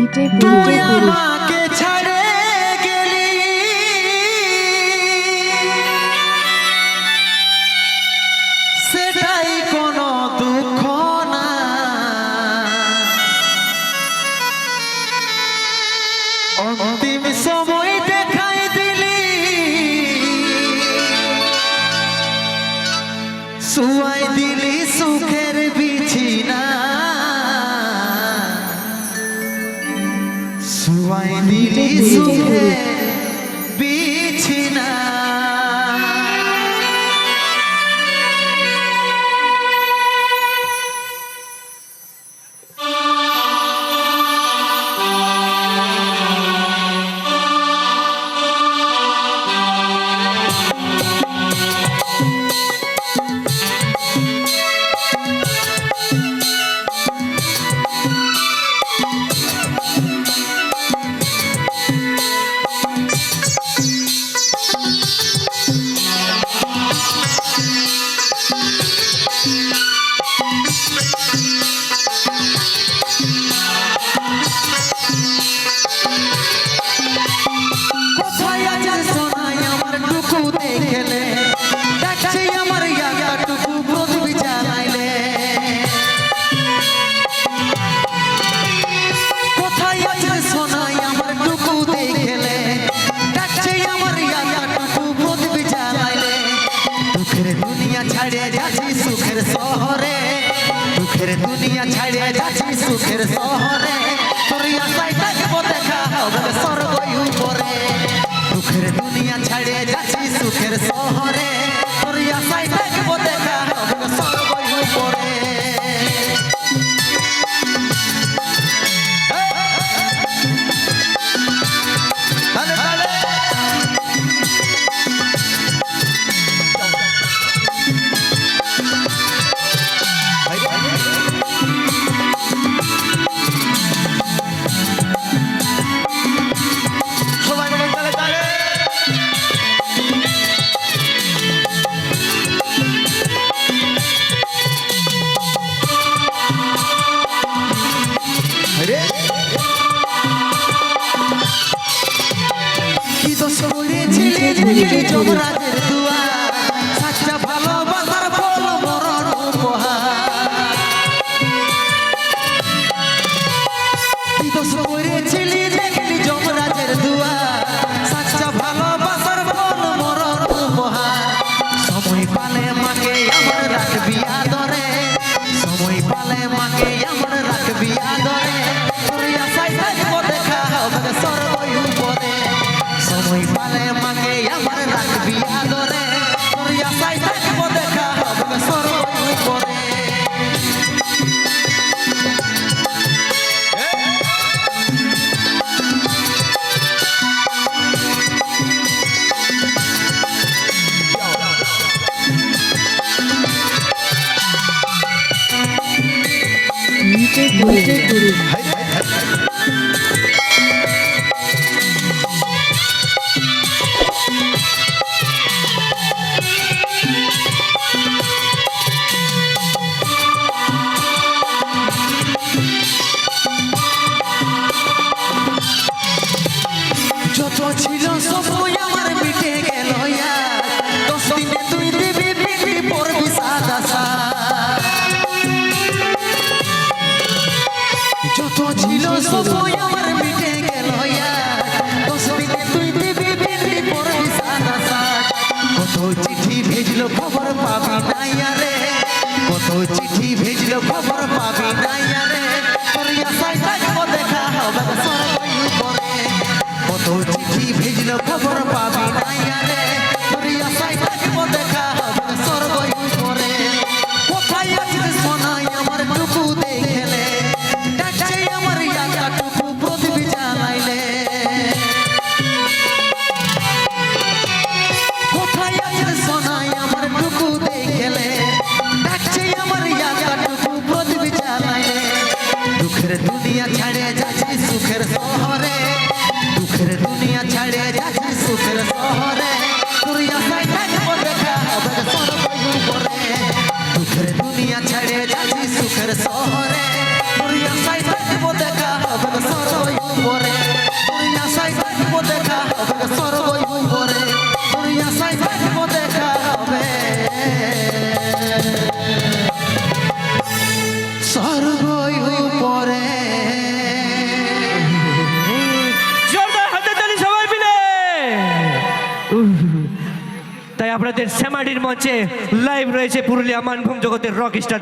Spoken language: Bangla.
মিটে পুরো Yes. দুনিয়া ছাড়ে যাচ্ছি সুখের শহরে। দুঃখের দুনিয়া ছাড়ে যাচ্ছি সুখের শহরে। তোর আশায় থাকব দেখা হবে স্বর্গ। you, you, you, you, you, গুরু যত ছিল সব কত তুই দিবি দিলি চিঠি ভেজলো খবর পাবি নাই রে চিঠি ভেজলো খবর পাবি নাই রে তোর দেখা হবে কত চিঠি ভেজলো খবর পাবি নাই রে দুঃখের দুনিয়া ছাড়ে যাচ্ছি সুখের শহরে। দুঃখের দুনিয়া ছাড়ে যাচ্ছি সুখের শহরে। তুই শ্যামাডির মঞ্চে লাইভ রয়েছে পুরুলিয়া মানভূম জগতের রক স্টার